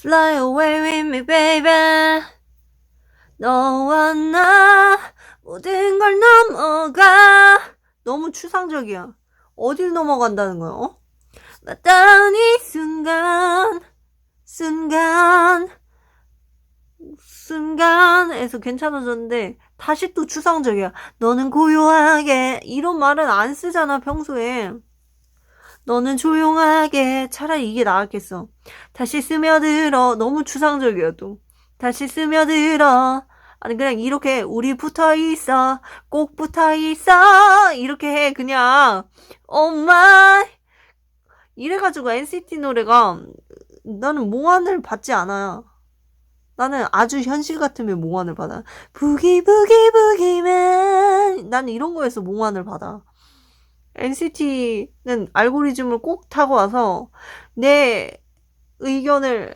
Fly away with me, baby. 너와 나 모든 걸 넘어가. 너무 추상적이야. 어딜 넘어간다는 거야? 어? 맞닿은 이 순간, 순간, 순간에서 괜찮아졌는데 다시 또 추상적이야. 너는 고요하게 이런 말은 안 쓰잖아 평소에. 너는 조용하게 차라리 이게 나았겠어. 다시 스며들어 너무 추상적이야 또. 다시 스며들어. 아니 그냥 이렇게 우리 붙어 있어 꼭 붙어 있어 이렇게 해 그냥 엄마 이래가지고 NCT 노래가 나는 몽환을 받지 않아요. 나는 아주 현실 같으면 몽환을 받아. 부기 부기 부기만 나는 이런 거에서 몽환을 받아. NCT는 알고리즘을 꼭 타고 와서 내 의견을